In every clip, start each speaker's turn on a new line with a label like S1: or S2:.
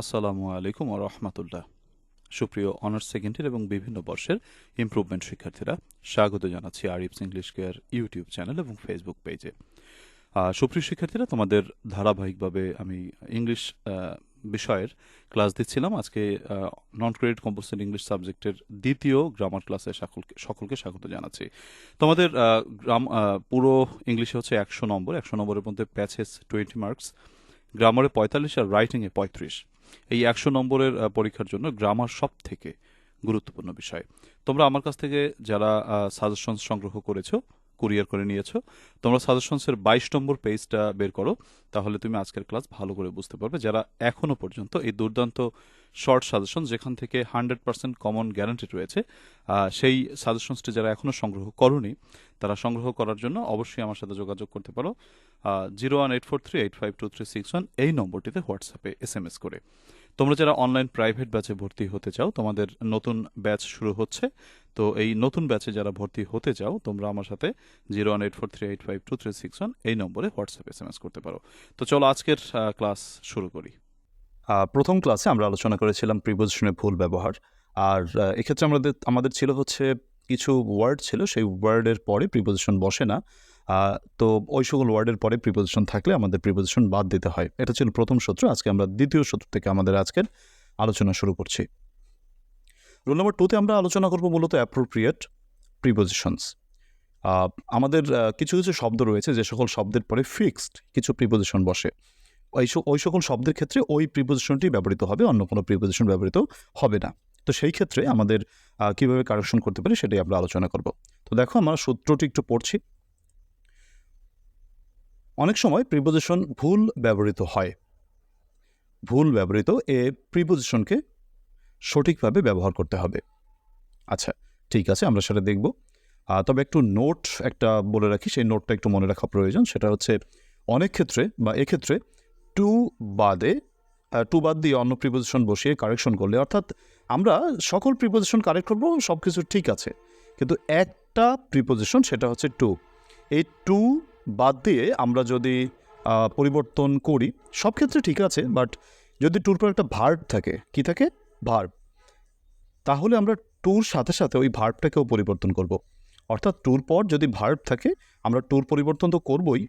S1: আসসালামু আলাইকুম ও রহমতুল্লাহ। সুপ্রিয় অনার্স সেকেন্ডের এবং বিভিন্ন বর্ষের ইমপ্রুভমেন্ট শিক্ষার্থীরা স্বাগত জানাচ্ছি Arif's English care YouTube channel এবং ফেসবুক পেজে সুপ্রিয় শিক্ষার্থীরা, তোমাদের ধারাবাহিকভাবে আমি ইংলিশ বিষয়ের ক্লাস দিচ্ছিলাম। আজকে নন ক্রেডিট কম্পোজিট ইংলিশ সাবজেক্টের দ্বিতীয় গ্রামার ক্লাসে সকলকে সকলকে স্বাগত জানাচ্ছি। তোমাদের গ্রাম পুরো ইংলিশে হচ্ছে একশো নম্বর। একশো নম্বরের মধ্যে প্যাচেস টোয়েন্টি মার্কস গ্রামারে পঁয়তাল্লিশ আর রাইটিংয়ে পঁয়ত্রিশ। এই একশো নম্বরের পরীক্ষার জন্য গ্রামার সব থেকে গুরুত্বপূর্ণ বিষয়। তোমরা আমার কাছ থেকে যারা সাজেশন সংগ্রহ করেছ কুরিয়ার করে নিয়েছো, তোমরা সাজেশনসের বাইশ নম্বর পেজটা বের করো, তাহলে তুমি আজকের ক্লাস ভালো করে বুঝতে পারবে। যারা এখনও পর্যন্ত এই দুর্দান্ত শর্ট সাজেশন যেখান থেকে হান্ড্রেড পার্সেন্ট কমন গ্যারান্টি রয়েছে সেই সাজেশনসটি যারা এখনও সংগ্রহ করনি, তারা সংগ্রহ করার জন্য অবশ্যই আমার সাথে যোগাযোগ করতে পারো। Zero one eight four three eight five two three six one এই নম্বরটিতে হোয়াটসঅ্যাপে এস এম এস করে। তোমরা যারা অনলাইন প্রাইভেট ব্যাচে ভর্তি হতে চাও, তোমাদের নতুন ব্যাচ শুরু হচ্ছে। তো এই নতুন ব্যাচে যারা ভর্তি হতে চাও, তোমরা আমার সাথে zero one eight four three eight five two three six one এই নম্বরে হোয়াটসঅ্যাপ এস এম এস করতে পারো। তো চলো আজকের ক্লাস শুরু করি।
S2: প্রথম ক্লাসে আমরা আলোচনা করেছিলাম প্রিপোজিশনের ভুল ব্যবহার। আর এক্ষেত্রে আমাদের আমাদের ছিল হচ্ছে কিছু ওয়ার্ড ছিল, সেই ওয়ার্ডের পরে প্রিপোজিশন বসে না। তো ওই সকল ওয়ার্ডের পরে প্রিপোজিশন থাকলে আমাদের প্রিপোজিশন বাদ দিতে হয়। এটা ছিল প্রথম সূত্র। আজকে আমরা দ্বিতীয় সূত্র থেকে আমাদের আজকের আলোচনা শুরু করছি। রোল নম্বর টুতে আমরা আলোচনা করব মূলত অ্যাপ্রোপ্রিয়েট প্রিপোজিশনস আমাদের কিছু কিছু শব্দ রয়েছে, যে সকল শব্দের পরে ফিক্সড কিছু প্রিপোজিশন বসে। ওই ওই সকল শব্দের ক্ষেত্রে ওই প্রিপোজিশনটি ব্যবহৃত হবে, অন্য কোনো প্রিপোজিশন ব্যবহৃত হবে না। তো সেই ক্ষেত্রে আমাদের কীভাবে কারেকশন করতে পারি সেটাই আমরা আলোচনা করব। তো দেখো আমরা সূত্রটি একটু পড়ছি। অনেক সময় প্রিপোজিশন ভুল ব্যবহৃত হয়। ভুল ব্যবহৃত এ প্রিপোজিশনকে সঠিকভাবে ব্যবহার করতে হবে। আচ্ছা ঠিক আছে, আমরা সেটা দেখব। তবে একটু নোট একটা বলে রাখি, সেই নোটটা একটু মনে রাখা প্রয়োজন। সেটা হচ্ছে অনেক ক্ষেত্রে বা এক্ষেত্রে টু বাদে টু বাদ দিয়ে অন্য প্রিপোজিশন বসিয়ে কারেকশন করলে, অর্থাৎ আমরা সকল প্রিপোজিশন কারেক্ট করব সব কিছু ঠিক আছে। কিন্তু একটা প্রিপোজিশন সেটা হচ্ছে টু এই টু বাদ দিয়ে আমরা যদি পরিবর্তন করি, সব ক্ষেত্রে ঠিক আছে, বাট যদি টুর পর একটা ভার্ব থাকে, কি থাকে? ভার্ব তাহলে আমরা টুর সাথে সাথে ওই ভার্বটাকেও পরিবর্তন করব। অর্থাৎ টুর পর যদি ভার্ব থাকে, আমরা টুর পরিবর্তন তো করবই,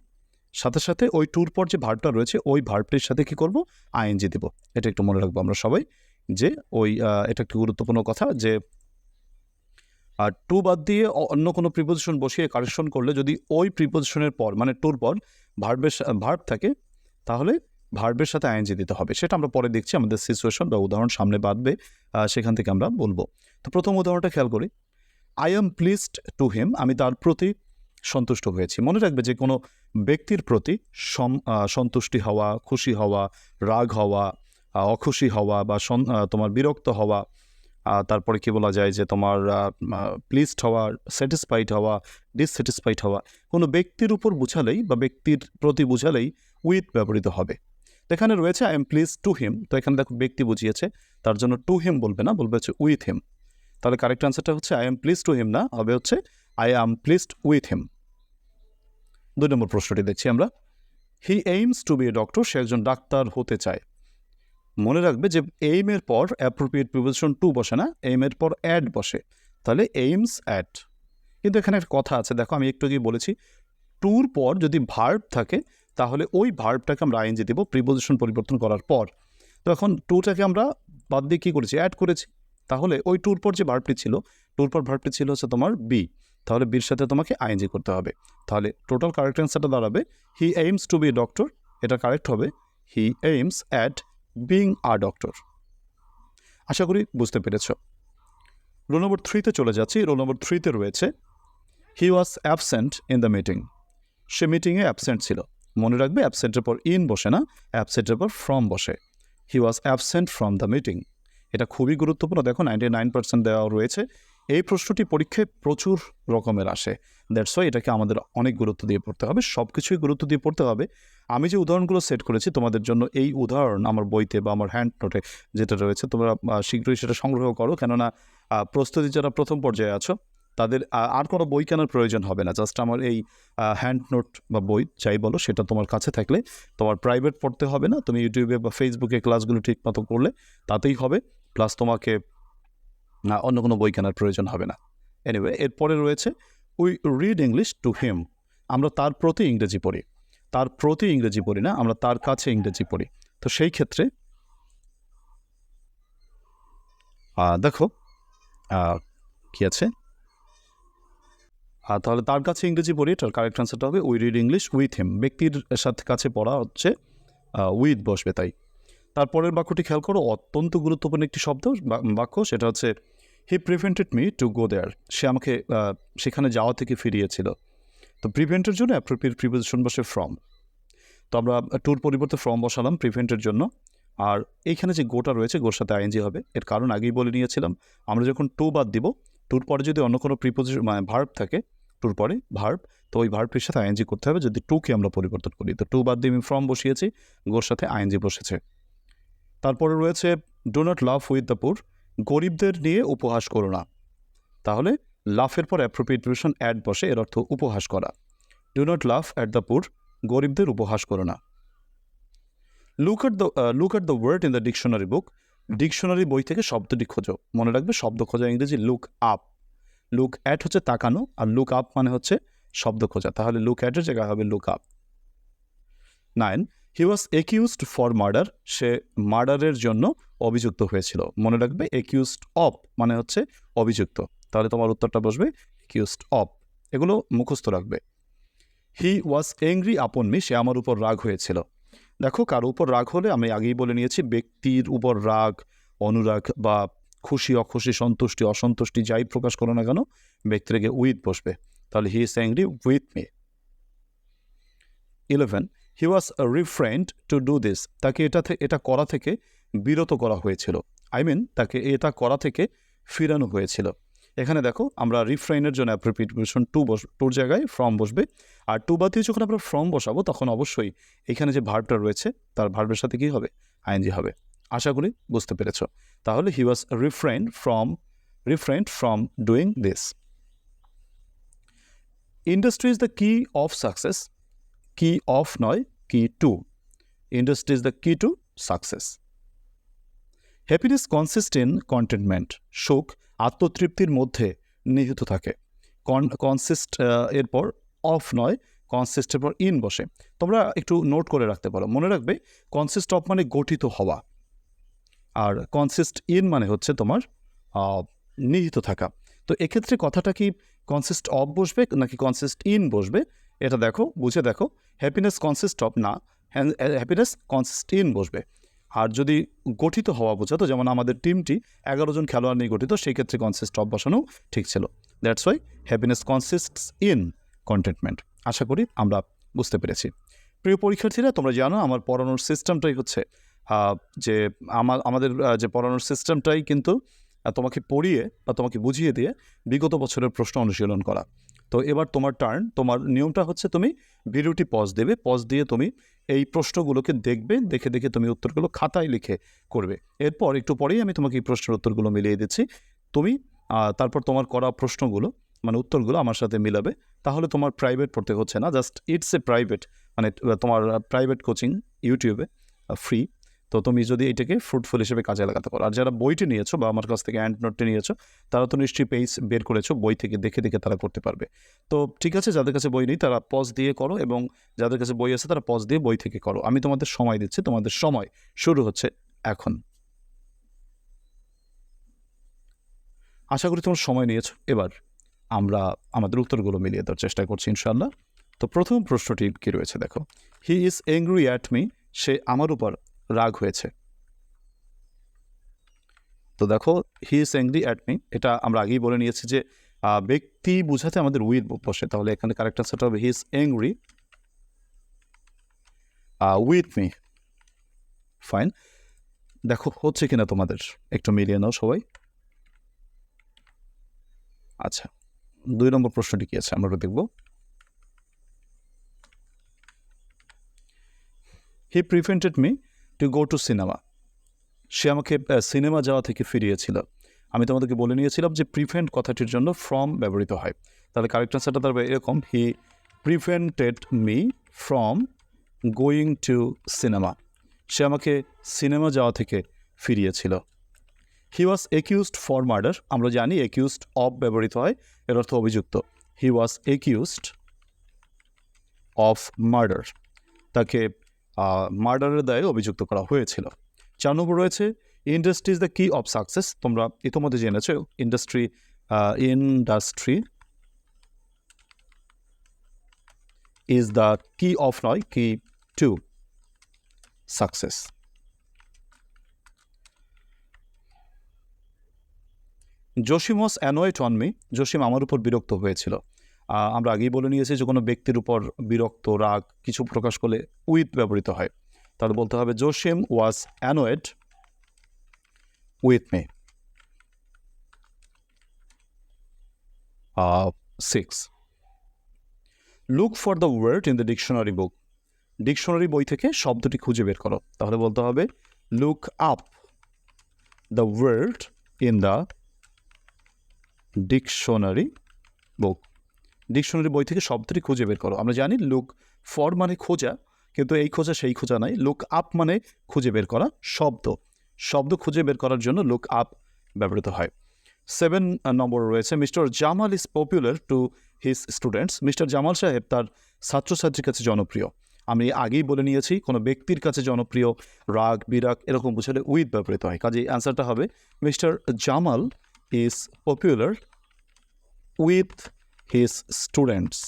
S2: সাথে সাথে ওই টুর পর যে ভার্বটা রয়েছে, ওই ভার্বটির সাথে কি করব? আইএনজি দেব। এটা একটু মনে রাখব আমরা সবাই যে ওই এটা একটি গুরুত্বপূর্ণ কথা যে আর টু বাদ দিয়ে অন্য কোনো প্রিপোজিশন বসিয়ে কারেকশন করলে যদি ওই প্রিপোজিশনের পর মানে টুর পর ভার্বের ভার্ব থাকে, তাহলে ভার্বের সাথে আইএনজি দিতে হবে। সেটা আমরা পরে দেখছি আমাদের সিচুয়েশন বা উদাহরণ সামনে বাঁধবে সেখান থেকে আমরা বলব। তো প্রথম উদাহরণটা খেয়াল করি। I am pleased to him আমি তার প্রতি সন্তুষ্ট হয়েছি। মনে রাখবে যে কোনো ব্যক্তির প্রতি সন্তুষ্টি হওয়া, খুশি হওয়া, রাগ হওয়া অখুশি হওয়া বা তোমার বিরক্ত হওয়া তারপরে কি বলা যায় যে তোমার প্লিজড হওয়া স্যাটিসফাইড হওয়া ডিসস্যাটিসফাইড হওয়া, কোনো ব্যক্তির উপর বুঝালেই বা ব্যক্তির প্রতি বুঝালেই উইথ ব্যবহৃত হবে। তো এখানে রয়েছে I am please to him তো এখানে দেখো ব্যক্তি বুঝিয়েছে, তার জন্য টু হিম বলবে না, বলবে হচ্ছে উইথ হিম তাহলে কারেক্ট আনসারটা হচ্ছে I am please to him না, হবে হচ্ছে I am pleased with him দুই নম্বর প্রশ্নটি দেখছি আমরা। He aims to be a doctor সে একজন ডাক্তার হতে চায়। মনে রাখবে যে এইমের পর অ্যাপ্রোপ্রিয়েট প্রিপোজিশন টু বসে না এইমের পর অ্যাড বসে। তাহলে এইমস অ্যাট কিন্তু এখানে একটা কথা আছে, দেখো আমি একটু আগেই বলেছি টুর পর যদি ভার্ব থাকে, তাহলে ওই ভার্বটাকে আমরা আইএনজি দেবো প্রিপোজিশন পরিবর্তন করার পর। তো এখন টুটাকে আমরা বাদ দিয়ে কী করেছি? অ্যাড করেছি। তাহলে ওই টুর পর যে ভার্বটি ছিল টুর পর ভার্বটি ছিল হচ্ছে তোমার বি তাহলে বির সাথে তোমাকে আইএনজি করতে হবে। তাহলে টোটাল কারেক্ট অ্যান্সারটা দাঁড়াবে he aims to be doctor এটা কারেক্ট হবে he aims at being a doctor আশা করি বুঝতে পেরেছ। রোল নম্বর থ্রিতে চলে যাচ্ছি। রোল নম্বর থ্রিতে রয়েছে। He was absent in the meeting সে মিটিংয়ে অ্যাবসেন্ট ছিল। মনে রাখবে অ্যাবসেন্টের পর ইন বসে না অ্যাবসেন্টের পর ফ্রম বসে। He was absent from the meeting এটা খুবই গুরুত্বপূর্ণ। দেখো নাইনটি নাইন পার্সেন্ট দেওয়া রয়েছে। এই প্রশ্নটি পরীক্ষায় প্রচুর রকমের আসে। দ্যাটস ওয়াই এটাকে আমাদের অনেক গুরুত্ব দিয়ে পড়তে হবে সব কিছুই গুরুত্ব দিয়ে পড়তে হবে। আমি যে উদাহরণগুলো সেট করেছি, তোমাদের জন্য এই উদাহরণ আমার বইতে বা আমার হ্যান্ড নোটে যেটা রয়েছে, তোমরা শীঘ্রই সেটা সংগ্রহ করো। কেননা প্রস্তুতি যারা প্রথম পর্যায়ে আছো, তাদের আর কোনো বই কেনার প্রয়োজন হবে না। জাস্ট আমার এই হ্যান্ড নোট বা বই যাই বলো, সেটা তোমার কাছে থাকলে তোমার প্রাইভেট পড়তে হবে না। তুমি ইউটিউবে বা ফেসবুকে ক্লাসগুলো ঠিক মতো করলে তাতেই হবে। প্লাস তোমাকে না, অন্য কোনো বই কেনার প্রয়োজন হবে না। এনিওয়ে এরপরে রয়েছে we read English to him আমরা তার প্রতি ইংরেজি পড়ি। তার প্রতি ইংরেজি পড়ি না, আমরা তার কাছে ইংরেজি পড়ি। তো সেই ক্ষেত্রে দেখো কি আছে? আর তাহলে তার কাছে ইংরেজি পড়ি তার কারেক্ট আনসারটা হবে we read English with him ব্যক্তির সাথে কাছে পড়া হচ্ছে উইথ বসবে তাই। তারপরের বাক্যটি খেয়াল করো, অত্যন্ত গুরুত্বপূর্ণ একটি শব্দ বাক্য, সেটা হচ্ছে he prevented me to go there সে আমাকে সেখানে যাওয়া থেকে ফিরিয়েছিল। তো প্রিভেন্টের জন্য অ্যাপ্রোপ্রিয়েট প্রিপোজিশন বসে ফ্রম তো আমরা ট্যুর পরিবর্তে ফ্রম বসালাম প্রিভেন্টের জন্য। আর এইখানে যে গোটা রয়েছে, গোর সাথে আইএনজি হবে। এর কারণ আগেই বলে নিয়েছিলাম, আমরা যখন টু বাদ দিব টুর পরে যদি অন্য কোনো প্রিপোজিশন মানে ভার্ব থাকে ট্যুর পরে ভার্ব তো ওই ভার্বটির সাথে আইএনজি করতে হবে। যদি টুকে আমরা পরিবর্তন করি, তো টু বাদ দিয়ে আমি ফ্রম বসিয়েছি, গোর সাথে আইএনজি বসেছে। তারপরে রয়েছে do not love with the poor গরিবদের নিয়ে উপহাস করো না। তাহলে লাফের পর অ্যাপ্রোপ্রিয়েট প্রিপোজিশন অ্যাড বসে এর অর্থ উপহাস করা। Do not laugh at the poor গরিবদের উপহাস করো না। Look at the look at the word in the dictionary book dictionary বই থেকে শব্দটি খোঁজো। মনে রাখবে শব্দ খোঁজা ইংরেজি লুক আপ লুক অ্যাট হচ্ছে তাকানো আর লুক আপ মানে হচ্ছে শব্দ খোঁজা। তাহলে লুক অ্যাটের জায়গায় হবে look up nine he was accused for murder সে মার্ডারের জন্য অভিযুক্ত হয়েছিল। মনে রাখবে একিউজড অফ মানে হচ্ছে অভিযুক্ত। তাহলে তোমার উত্তরটা বসবে একিউজড অফ এগুলো মুখস্থ রাখবে। হি ওয়াজ এংরি আপন মি সে আমার উপর রাগ হয়েছিল। দেখো, কারও উপর রাগ হলে আমি আগেই বলে নিয়েছি, ব্যক্তির উপর রাগ, অনুরাগ বা খুশি, অখুশি, সন্তুষ্টি, অসন্তুষ্টি যাই প্রকাশ করো না কেন ব্যক্তিকে উইথ বসবে। তাহলে he is angry with me eleven he was refrained to do this তাকে এটা এটা করা থেকে বিরত করা হয়েছিল। আই মিন তাকে এটা করা থেকে ফিরানো হয়েছিল। এখানে দেখো, আমরা রিফ্রেনের জন্য অ্যাপ্রোপ্রিয়েশন টু বস টুর জায়গায় ফর্ম বসবে। আর টু বাদ দিয়ে যখন আমরা ফর্ম বসাবো, তখন অবশ্যই এখানে যে ভার্বটা রয়েছে, তার ভার্বের সাথে কী হবে? আইএনজি হবে। আশা করি বুঝতে পেরেছ। তাহলে he was refrain from refrained from doing this industry is the key of success key of নয়, key to. Industry is the key to, success. Happiness consist in contentment, সুখ, আত্মতৃপ্তির মধ্যে নিহিত থাকে। কন কনসিস্ট এরপর অফ নয় কনসিস্টের পর ইন বসে। তোমরা একটু নোট করে রাখতে পারো। মনে রাখবে, কনসিস্ট অফ মানে গঠিত হওয়া। আর কনসিস্ট ইন মানে হচ্ছে তোমার নিহিত থাকা। তো এক্ষেত্রে কথাটা কি কনসিস্ট অফ বসবে নাকি কনসিস্ট ইন বসবে? এটা দেখো, বুঝে দেখো হ্যাপিনেস কনসিস্ট অফ না হ্যাপিনেস কনসিস্ট ইন বসবে। আর যদি গঠিত হওয়া বোঝাতো, যেমন আমাদের টিমটি এগারো জন খেলোয়াড় নিয়ে গঠিত, সেই ক্ষেত্রে কনসিস্ট অফ বসানো ঠিক ছিল। That's why happiness consist in contentment আশা করি আমরা বুঝতে পেরেছি। প্রিয় পরীক্ষার্থীরা, তোমরা জানো আমার পড়ানোর সিস্টেমটাই হচ্ছে যে আমার আমাদের যে পড়ানোর সিস্টেমটাই কিন্তু তোমাকে পড়িয়ে বা তোমাকে বুঝিয়ে দিয়ে বিগত বছরের প্রশ্ন অনুশীলন করা। তো এবার তোমার টার্ন তোমার নিয়মটা হচ্ছে তুমি ভিডিওটি পজ দেবে পজ দিয়ে তুমি এই প্রশ্নগুলোকে দেখবে, দেখে দেখে তুমি উত্তরগুলো খাতায় লিখে করবে। এরপর একটু পরেই আমি তোমাকে এই প্রশ্নের উত্তরগুলো মিলিয়ে দিচ্ছি। তুমি তারপর তোমার করা প্রশ্নগুলো মানে উত্তরগুলো আমার সাথে মিলাবে। তাহলে তোমার প্রাইভেট পড়তে হচ্ছে না জাস্ট ইটস এ প্রাইভেট মানে তোমার প্রাইভেট কোচিং ইউটিউবে ফ্রি তো তুমি যদি এটাকে ফ্রুটফুল হিসেবে কাজে লাগাতে পারো। আর যারা বইটি নিয়েছো বা আমার কাছ থেকে অ্যান্ড নোটটি নিয়েছো, তারা তো নিশ্চয়ই পেজ বের করেছ, বই থেকে দেখে দেখে তারা করতে পারবে। তো ঠিক আছে, যাদের কাছে বই নেই, তারা পজ দিয়ে করো এবং যাদের কাছে বই আছে, তারা পজ দিয়ে বই থেকে করো। আমি তোমাদের সময় দিচ্ছি, তোমাদের সময় শুরু হচ্ছে এখন। আশা করি তোমার সময় নিয়েছো। এবার আমরা আমাদের উত্তরগুলো মিলিয়ে দেওয়ার চেষ্টা করছি ইনশাল্লাহ তো প্রথম প্রশ্নটি কি রয়েছে, দেখো। He is angry at me সে আমার উপর রাগ হয়েছে। তো দেখো he is angry at me এটা আমরা আগেই বলে নিয়েছি যে ব্যক্তি বোঝাতে আমাদের উইথ বসে, তাহলে এখানে কারেক্ট আনসারটা হবে he is angry with me fine দেখো, হচ্ছে কিনা তোমাদের? একটু মিলিয়ে নাও সবাই। আচ্ছা দুই নম্বর প্রশ্নটি কি আছে? আমরা দেখব। He prevented me to go to cinema সে আমাকে সিনেমা যাওয়া থেকে ফিরিয়েছিল। আমি তোমাদেরকে বলে নিয়েছিলাম যে প্রিভেন্ট কথাটির জন্য ফ্রম ব্যবহৃত হয়। তাহলে কারেক্ট অ্যান্সারটা দাঁড়াবে এরকম he prevented me from going to cinema সে আমাকে সিনেমা যাওয়া থেকে ফিরিয়েছিল। He was accused for murder আমরা জানি একিউজড অফ ব্যবহৃত হয়, এর অর্থ অভিযুক্ত। He was accused of murder তাকে মার্ডারের দায়ে অভিযুক্ত করা হয়েছিল। চার নম্বর রয়েছে industry is the key of success তোমরা ইতিমধ্যে জেনেছো industry industry is the key of নয় key to success Jasim annoyed on me Jasim আমার উপর বিরক্ত হয়েছিল। আমরা আগেই বলে নিয়েছি যে কোনো ব্যক্তির উপর বিরক্ত, রাগ কিছু প্রকাশ করলে উইথ ব্যবহৃত হয়। তাহলে বলতে হবে, Jasim was annoyed with me. Six. Look for the word in the dictionary book. Dictionary বই থেকে শব্দটি খুঁজে বের করো। তাহলে বলতে হবে, look up the word in the dictionary book. Dictionary বই থেকে শব্দটি খুঁজে বের করো। আমরা জানি লুক ফর মানে খোঁজা, কিন্তু এই খোঁজা সেই খোঁজা নাই। লুক আপ মানে খুঁজে বের করা শব্দ। শব্দ খুঁজে বের করার জন্য লুক আপ ব্যবহৃত হয়। সেভেন নম্বর রয়েছে। Mister Jamal is popular to his students mister Jamal sahib তার ছাত্রছাত্রীর কাছে জনপ্রিয়। আমি আগেই বলে নিয়েছি, কোনো ব্যক্তির কাছে জনপ্রিয়, রাগ, বিরাগ এরকম বুঝালে উইথ ব্যবহৃত হয়। কাজে অ্যান্সারটা হবে, mister Jamal is popular with his students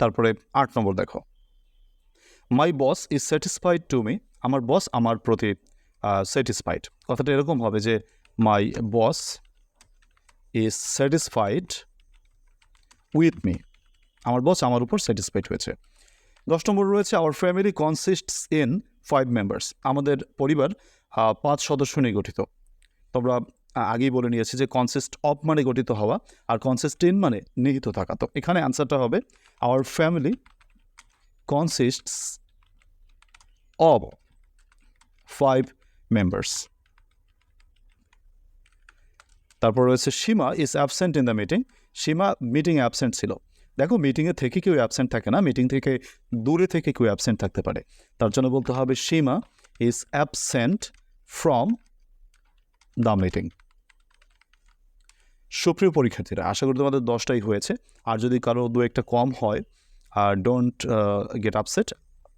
S2: তারপরে আট নম্বর দেখো। My boss is satisfied to me আমার বস আমার প্রতি স্যাটিসফাইড কথাটা এরকম হবে যে my boss is satisfied with me আমার বস আমার উপর স্যাটিসফাইড হয়েছে। দশ নম্বর রয়েছে our family consists in five members আমাদের পরিবার পাঁচ সদস্য নিয়ে গঠিত। তোমরা আগেই বলে নিয়েছি যে কনসিস্ট অফ মানে গঠিত হওয়া আর কনসিস্ট ইন মানে নিহিত থাকা। তো এখানে অ্যান্সারটা হবে our family consists of five members তারপর রয়েছে Seema is absent in the meeting Seema মিটিংয়ে অ্যাবসেন্ট ছিল। দেখো মিটিংয়ে থেকে কেউ অ্যাবসেন্ট থাকে না মিটিং থেকে দূরে থেকে কেউ অ্যাবসেন্ট থাকতে পারে। তার জন্য বলতে হবে Seema is absent from the meeting সুপ্রিয় পরীক্ষার্থীরা, আশা করি তোমাদের দশটাই হয়েছে। আর যদি কারও দু একটা কম হয় আর ডোন্ট গেট আপসেট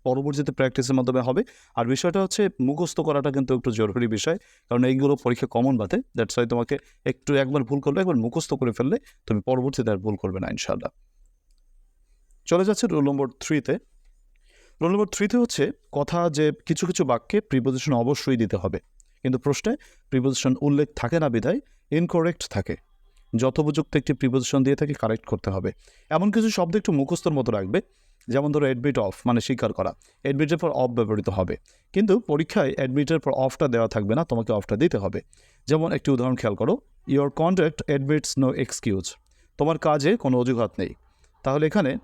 S2: পরবর্তীতে প্র্যাকটিসের মাধ্যমে হবে। আর বিষয়টা হচ্ছে, মুখস্থ করাটা কিন্তু একটু জরুরি বিষয়, কারণ এইগুলো পরীক্ষা কমন বাতে। দ্যাটস ওয়াই তোমাকে একটু একবার ভুল করলে, একবার মুখস্থ করে ফেললে, তুমি পরবর্তীতে আর ভুল করবে না, ইনশাআল্লাহ। চলে যাচ্ছে রোল নম্বর থ্রিতে রোল নম্বর থ্রিতে হচ্ছে কথা যে কিছু কিছু বাক্যে প্রিপোজিশন অবশ্যই দিতে হবে। কিন্তু প্রশ্নে প্রিপোজিশন উল্লেখ থাকে না বিধায় ইনকরেক্ট থাকে। যথোপযুক্ত একটি প্রিপোজিশন দিয়ে তাকে কারেক্ট করতে হবে। এমন কিছু শব্দ একটু মুখস্থর মতো রাখবে, যেমন ধরো অ্যাডমিট অফ মানে স্বীকার করা। অ্যাডমিটের পর অফ ব্যবহৃত হবে। কিন্তু পরীক্ষায় অ্যাডমিটের পর অফটা দেওয়া থাকবে না, তোমাকে অফটা দিতে হবে। যেমন একটি উদাহরণ খেয়াল করো your contact admits no excuse তোমার কাজে কোনো অজুহাত নেই। তাহলে এখানে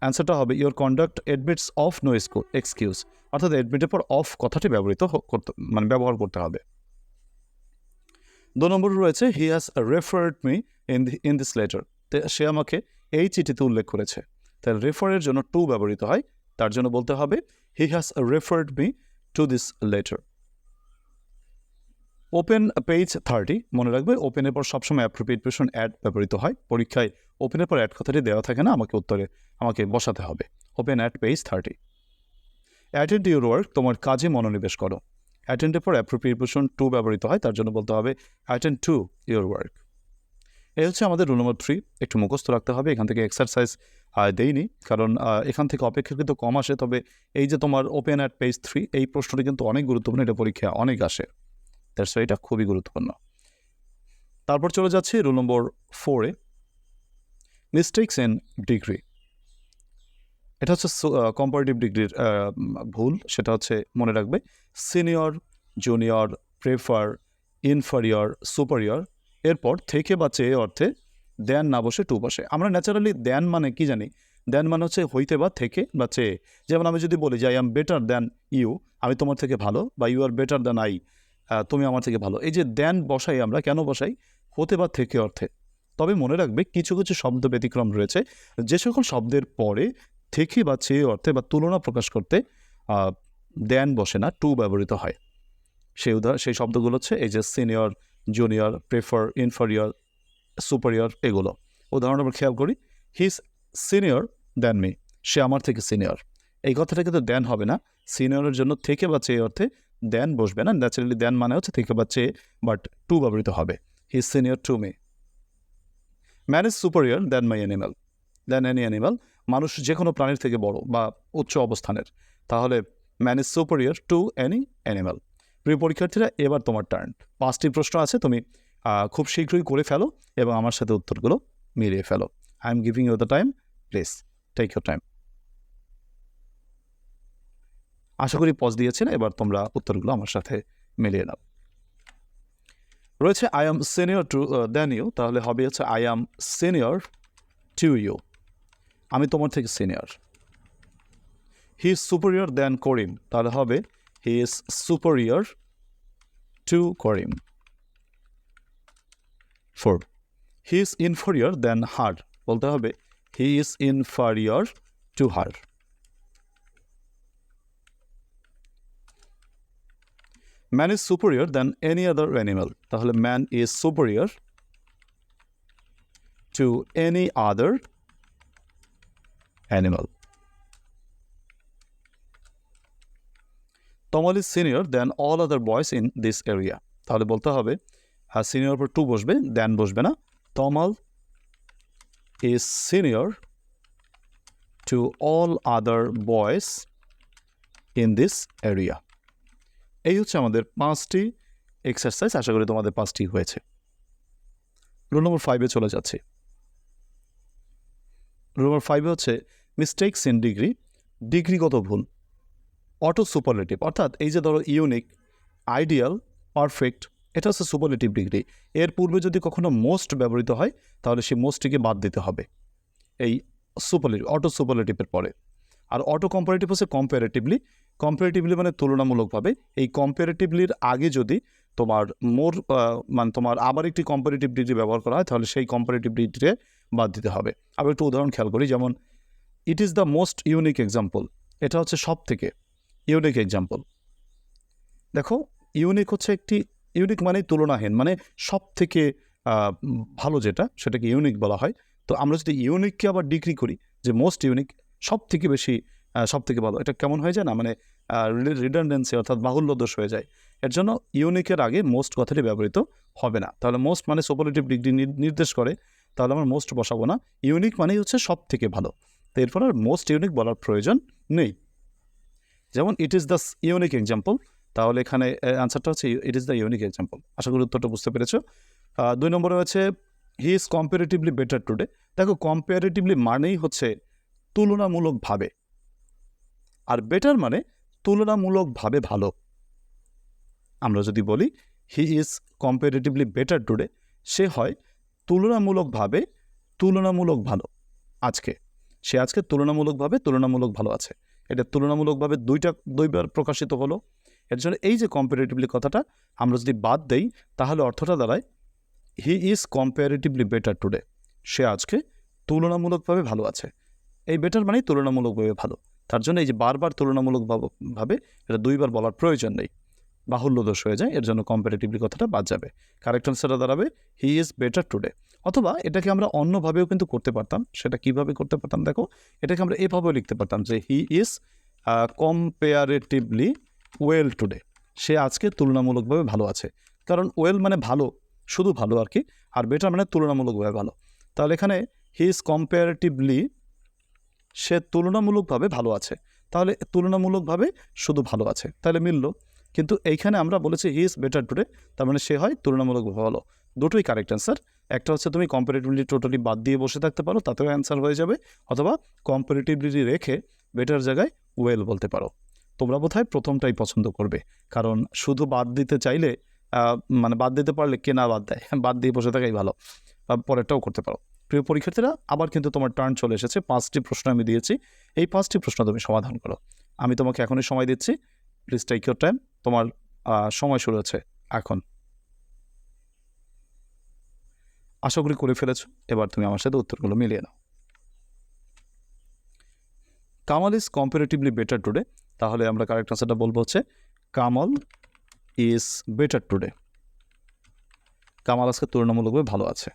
S2: অ্যান্সারটা হবে your conduct admits of no excuse অর্থাৎ অ্যাডমিটের পর অফ কথাটি ব্যবহৃত করতে মানে ব্যবহার করতে হবে। দু নম্বর রয়েছে he has referred me in in this letter সে আমাকে এই চিঠিতে উল্লেখ করেছে। তাই রেফারের জন্য টু ব্যবহৃত হয়, তার জন্য বলতে হবে he has referred me to this letter open page thirty মনে রাখবে ওপেনের পর সবসময় অ্যাপ্রোপ্রিয়েট প্রেশন অ্যাড ব্যবহৃত হয়, পরীক্ষায় ওপেনের পর অ্যাড কথাটি দেওয়া থাকে না, আমাকে উত্তরে, আমাকে বসাতে হবে। Open at page thirty attend your work তোমার কাজে মনোনিবেশ করো। অ্যাটেন্ডের পর অ্যাপ্রোপ্রিয়েট প্রেশন টু ব্যবহৃত হয়, তার জন্য বলতে হবে অ্যাটেন্ড টু ইউর ওয়ার্ক এই হচ্ছে আমাদের রুল নম্বর থ্রি একটু মুখস্থ রাখতে হবে, এখান থেকে এক্সারসাইজ দেইনি। কারণ এখান থেকে অপেক্ষাকৃত কম আসে, তবে এই যে তোমার ওপেন অ্যাট পেজ থ্রি এই প্রশ্নটি কিন্তু অনেক গুরুত্বপূর্ণ, এটা পরীক্ষা অনেক আসে। দ্যাটস এটা খুবই গুরুত্বপূর্ণ। তারপর চলে যাচ্ছে রুল নম্বর ফোরে মিস্টেকস ইন ডিগ্রি। এটা হচ্ছে কম্পারেটিভ ডিগ্রির ভুল, সেটা হচ্ছে মনে রাখবে senior junior prefer inferior superior এরপর থেকে বা চেয়ে অর্থে দেন না বসে টু বসে। আমরা ন্যাচারালি দেন মানে কি জানি? দেন মানে হচ্ছে হইতে বা থেকে বা চেয়ে। যেমন আমি যদি বলি যে I am better than you আমি তোমার থেকে ভালো, বা you are better than I তুমি আমার থেকে ভালো। এই যে দেন বসাই আমরা, কেন বসাই? হতে বা থেকে অর্থে। তবে মনে রাখবে কিছু কিছু শব্দ ব্যতিক্রম রয়েছে। যে সকল শব্দের পরে থেকে বা চেয়ে অর্থে বা তুলনা প্রকাশ করতে দেন বসে না, টু ব্যবহৃত হয়। সেই উদাহরণ সেই শব্দগুলো হচ্ছে এই যে senior, junior, prefer, inferior, superior এগুলো। উদাহরণ আমরা খেয়াল করি হিজ সিনিয়র দেন মি, সে আমার থেকে সিনিয়র। এই কথাটা কিন্তু দেন হবে না, সিনিয়রের জন্য থেকে বা চেয়ে অর্থে দেন বসবে না ন্যাচারালি দেন মানে হচ্ছে থেকে বা চেয়ে বাট টু ব্যবহৃত হবে his senior to me. Man is superior than my animal than any animal মানুষ যে কোনো প্রাণীর থেকে বড় বা উচ্চ অবস্থানের। তাহলে man is superior to any animal প্রিয় পরীক্ষার্থীরা, এবার তোমার টার্ন পাঁচটি প্রশ্ন আছে, তুমি খুব শীঘ্রই করে ফেলো এবং আমার সাথে উত্তরগুলো মিলিয়ে ফেলো। I am giving you the time please take your time আশা করি পজ দিয়েছেন, এবার তোমরা উত্তরগুলো আমার সাথে মিলিয়ে নাও। রয়েছে I am senior to than you তাহলে হবে হচ্ছে I am senior to you আমি তোমার থেকে senior he is superior than Karim তাহলে হবে he is superior to Karim four he is inferior than her বলতে হবে he is inferior to her man is superior than any other animal তাহলে man is superior to any other animal Tamal is senior than all other boys in this area তাহলে বলতে হবে আর senior পর to বসবে than বসবে না। Tamal is senior to all other boys in this area এই হচ্ছে আমাদের পাঁচটি এক্সারসাইজ আশা করি তোমাদের পাঁচটি হয়েছে। রোল নম্বর ফাইভে চলে যাচ্ছে। রোল নম্বর ফাইভে হচ্ছে মিস্টেকস ইন ডিগ্রি ডিগ্রিগত ভুল অটো সুপারলেটিভ অর্থাৎ এই যে ধরো ইউনিক আইডিয়াল পারফেক্ট এটা হচ্ছে সুপারলেটিভ ডিগ্রি এর পূর্বে যদি কখনো মোস্ট ব্যবহৃত হয়, তাহলে সেই মোস্টটিকে বাদ দিতে হবে। এই সুপারলেটিভ অটো সুপারলেটিভের পরে। আর অটো কম্পারেটিভ হচ্ছে কম্পারেটিভলি কম্পারেটিভলি মানে তুলনামূলকভাবে, এই কম্পারেটিভলির আগে যদি তোমার মোর মানে তোমার আবার একটি কম্পারেটিভ ডিগ্রি ব্যবহার করা হয়, তাহলে সেই কম্পারেটিভ ডিগ্রিতে বাদ দিতে হবে। আবার একটু উদাহরণ খেয়াল করি, যেমন it is the most unique example এটা হচ্ছে সব থেকে ইউনিক এক্সাম্পল দেখো ইউনিক হচ্ছে একটি ইউনিক মানে তুলনাহীন মানে সব থেকে ভালো যেটা, সেটাকে ইউনিক বলা হয়। তো আমরা যদি ইউনিককে আবার ডিগ্রি করি, যে মোস্ট ইউনিক সব থেকে বেশি সব থেকে ভালো। এটা কেমন হয়ে যায় না? মানে রিডান্ডেন্সি অর্থাৎ বাহুল্য দোষ হয়ে যায়। এর জন্য ইউনিকের আগে মোস্ট কথাটি ব্যবহৃত হবে না। তাহলে মোস্ট মানে সুপারলেটিভ ডিগ্রি নির্দেশ করে, তাহলে আমরা মোস্ট বসাবো না। ইউনিক মানেই হচ্ছে সব থেকে ভালো। তো এরপর আর মোস্ট ইউনিক বলার প্রয়োজন নেই। যেমন it is the unique example তাহলে এখানে অ্যান্সারটা হচ্ছে it is the unique example আশা করি উত্তরটা বুঝতে পেরেছ। দুই নম্বরে হচ্ছে he is comparatively better today দেখো কম্পারেটিভলি মানেই হচ্ছে তুলনামূলকভাবে। আর বেটার মানে তুলনামূলকভাবে ভালো। আমরা যদি বলি he is comparatively better today সে হয় তুলনামূলকভাবে তুলনামূলক ভালো আজকে। সে আজকে তুলনামূলকভাবে তুলনামূলক ভালো আছে। এটা তুলনামূলকভাবে দুইটা, দুইবার প্রকাশিত হলো। এর জন্য এই যে কম্পারেটিভলি কথাটা আমরা যদি বাদ দেই, তাহলে অর্থটা দাঁড়ায় he is comparatively better today সে আজকে তুলনামূলকভাবে ভালো আছে। এই বেটার মানেই তুলনামূলকভাবে ভালো। তার জন্য এই যে বারবার তুলনামূলক ভাব- এটা দুইবার বলার প্রয়োজন নেই। বাহুল্য দোষ হয়ে যায়, এর জন্য কম্পারেটিভলি কথাটা বাদ যাবে। কারেক্ট আনসারটা দাঁড়াবে হি ইজ বেটার টুডে অথবা এটাকে আমরা অন্যভাবেও কিন্তু করতে পারতাম, সেটা কীভাবে করতে পারতাম? দেখো, এটাকে আমরা এভাবেও লিখতে পারতাম যে he is comparatively well today সে আজকে তুলনামূলকভাবে ভালো আছে। কারণ ওয়েল মানে ভালো, শুধু ভালো আর কি, আর বেটার মানে তুলনামূলকভাবে ভালো। তাহলে এখানে হি ইজ কম্পারেটিভলি সে তুলনামূলকভাবে ভালো আছে। তাহলে তুলনামূলকভাবে শুধু ভালো আছে। তাহলে মিলল। কিন্তু এইখানে আমরা বলেছি হি ইজ বেটার টুডে তার মানে সে হয় তুলনামূলকভাবে ভালো। দুটোই কারেক্ট অ্যান্সার একটা হচ্ছে তুমি কম্পারেটিভলি টোটালি বাদ দিয়ে বসে থাকতে পারো, তাতেও অ্যান্সার হয়ে যাবে। অথবা কম্পারেটিভলি রেখে বেটার জায়গায় ওয়েল বলতে পারো। তোমরা বোধহয় প্রথমটাই পছন্দ করবে। কারণ শুধু বাদ দিতে চাইলে মানে বাদ দিতে পারলে কে না বাদ দেয়? বাদ দিয়ে বসে থাকাই ভালো। পরেরটাও করতে পারো। প্রিয় পরীক্ষার্থীরা, আবার কিন্তু তোমার টার্ন চলে এসেছে। পাঁচটি প্রশ্ন আমি দিয়েছি। এই পাঁচটি প্রশ্ন তুমি সমাধান করো। আমি তোমাকে এখনই সময় দিচ্ছি। প্লিজ টেক ইউর টাইম তোমার সময় শুরু হচ্ছে এখন। আশা করি করে ফেলেছো। এবার তুমি আমার সাথে উত্তরগুলো মিলিয়ে নাও। Kamal is comparatively better today তাহলে আমরা কারেক্ট আনসারটা বলব হচ্ছে, Kamal is better today Kamal আজকে তুলনামূলকভাবে ভালো আছে।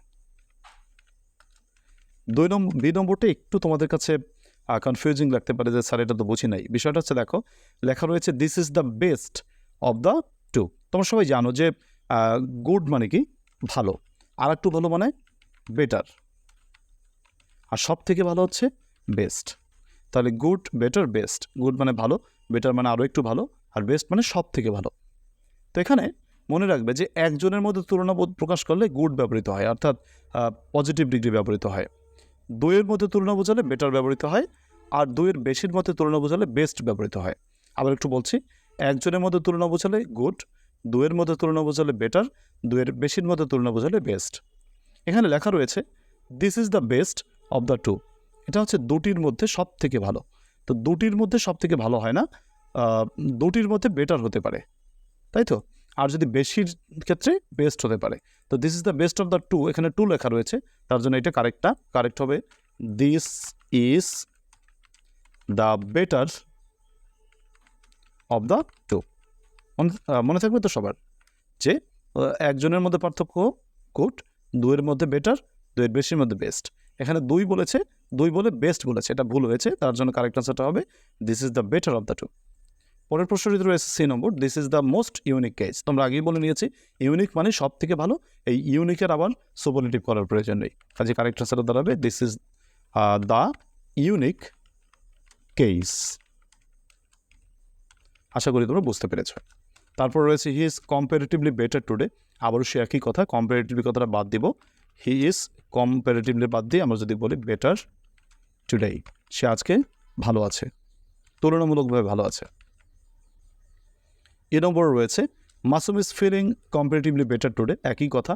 S2: দুই নম্বর দুই নম্বরটা একটু তোমাদের কাছে কনফিউজিং লাগতে পারে যে স্যার এটা তো বুঝি নাই। বিষয়টা হচ্ছে দেখো, লেখা রয়েছে this is the best of the two তোমরা সবাই জানো যে গুড মানে কি? ভালো। আর একটু ভালো মানে বেটার আর সব থেকে ভালো হচ্ছে বেস্ট তাহলে গুড বেটার বেস্ট গুড মানে ভালো বেটার মানে আরও একটু ভালো, আর বেস্ট মানে সব থেকে ভালো। তো এখানে মনে রাখবে যে একজনের মধ্যে তুলনাবোধ প্রকাশ করলে গুড ব্যবহৃত হয়, অর্থাৎ পজিটিভ ডিগ্রি ব্যবহৃত হয়। দুইয়ের মধ্যে তুলনা বোঝালে বেটার ব্যবহৃত হয় আর দুইয়ের বেশির মধ্যে তুলনা বোঝালে বেস্ট ব্যবহৃত হয়। আবার একটু বলছি, একজনের মধ্যে তুলনা বোঝালে গুড দুইয়ের মধ্যে তুলনা বোঝালে বেটার দুইয়ের বেশির মধ্যে তুলনা বোঝালে বেস্ট এখানে লেখা রয়েছে this is the best of the two এটা হচ্ছে দুটির মধ্যে সব থেকে ভালো। তো দুটির মধ্যে সব থেকে ভালো হয় না দুটির মধ্যে বেটার হতে পারে। তাই তো? আর যদি বেশির ক্ষেত্রে বেস্ট হতে পারে। তো this is the best of the two এখানে টু লেখা রয়েছে, তার জন্য এটা কারেক্টটা কারেক্ট হবে। This is the better of the two মনে থাকবে তো সবার? যে একজনের মধ্যে পার্থক্য গুড দুইয়ের মধ্যে বেটার দুইয়ের বেশির মধ্যে বেস্ট এখানে দুই বলেছে, দুই বলে বেস্ট বলেছে, এটা ভুল হয়েছে, তার জন্য কারেক্ট আনসারটা হবে। This is the better of the two পরের প্রশ্নটি রয়েছে C number this is the most unique case তোমরা আগেই বলে নিয়েছি ইউনিক মানে সব থেকে ভালো, এই ইউনিকের আবার সুপারলেটিভ করার প্রয়োজন নেই। কাজে কারেক্ট আনসারটা দাঁড়াবে this is the unique case আশা করি তোমরা বুঝতে পেরেছ। তারপর রয়েছে he is comparatively better today আবারও সে একই কথা কম্পারেটিভলি কথাটা বাদ দিব। হি ইজ কম্পারেটিভলি বাদ দিয়ে আমরা যদি বলি বেটার টুডে সে আজকে ভালো আছে, তুলনামূলকভাবে ভালো আছে। এ নম্বর রয়েছে, Masum is feeling comparatively better today একই কথা,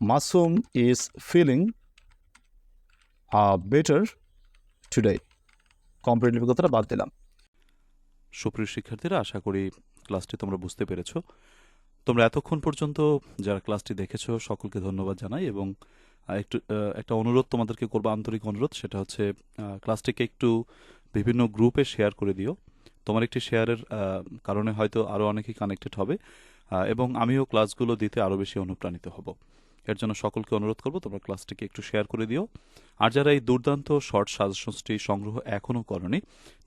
S2: Masum is feeling better today comparative কথাটা বাদ দিলাম।
S1: সুপ্রিয় শিক্ষার্থীরা, আশা করি ক্লাসটি তোমরা বুঝতে পেরেছ। তোমরা এতক্ষণ পর্যন্ত যারা ক্লাসটি দেখেছ, সকলকে ধন্যবাদ জানাই এবং একটু একটা অনুরোধ তোমাদেরকে করব, আন্তরিক অনুরোধ, সেটা হচ্ছে ক্লাসটিকে একটু বিভিন্ন গ্রুপে শেয়ার করে দিও। তোমার একটি শেয়ারের কারণে হয়তো আরও অনেকেই কানেক্টেড হবে এবং আমিও ক্লাসগুলো দিতে আরও বেশি অনুপ্রাণিত হব। এর জন্য সকলকে অনুরোধ করব, তোমরা ক্লাসটিকে একটু শেয়ার করে দিও। আর যারা এই দুর্দান্ত শর্ট সাজেশনসটি সংগ্রহ এখনও করনি,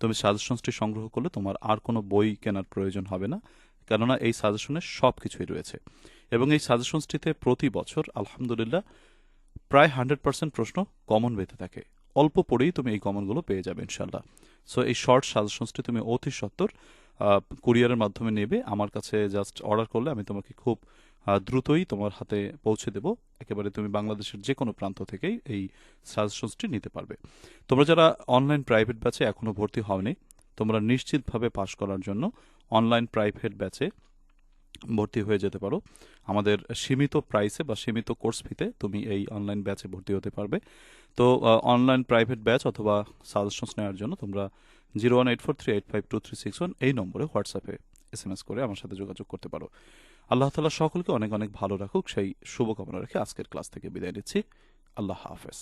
S1: তুমি সাজেশনসটি সংগ্রহ করলে তোমার আর কোনো বই কেনার প্রয়োজন হবে না, কেননা এই সাজেশনে সব কিছুই রয়েছে। এবং এই সাজেশনসটিতে প্রতি বছর, আলহামদুলিল্লাহ, প্রায় হান্ড্রেড পার্সেন্ট প্রশ্ন কমন বেঁধে থাকে। অল্প পড়েই তুমি এই কমনগুলো পেয়ে যাবে ইনশাল্লাহ সো এই শর্ট সাজেশনসটি তুমি অতি সত্তর কুরিয়ারের মাধ্যমে নেবে। আমার কাছে জাস্ট অর্ডার করলে আমি তোমাকে খুব দ্রুতই তোমার হাতে পৌঁছে দেব। একেবারে তুমি বাংলাদেশের যে কোনো প্রান্ত থেকেই এই সাজেশনসটি নিতে পারবে। তোমরা যারা অনলাইন প্রাইভেট ব্যাচে এখনও ভর্তি হওনি, তোমরা নিশ্চিতভাবে পাশ করার জন্য অনলাইন প্রাইভেট ব্যাচে ভর্তি হয়ে যেতে পারো। আমাদের সীমিত প্রাইসে বা সীমিত কোর্স ফিতে তুমি এই অনলাইন ব্যাচে ভর্তি হতে পারবে। তো অনলাইন প্রাইভেট ব্যাচ অথবা সাজেশনস নেওয়ার জন্য তোমরা zero one eight four three eight five two three six one এই নম্বরে হোয়াটসঅ্যাপে এস এম এস করে আমার সাথে যোগাযোগ করতে পারো। আল্লাহ তালা সকলকে অনেক অনেক ভালো রাখুক। সেই শুভকামনা রেখে আজকের ক্লাস থেকে বিদায় নিচ্ছি। আল্লাহ হাফেজ।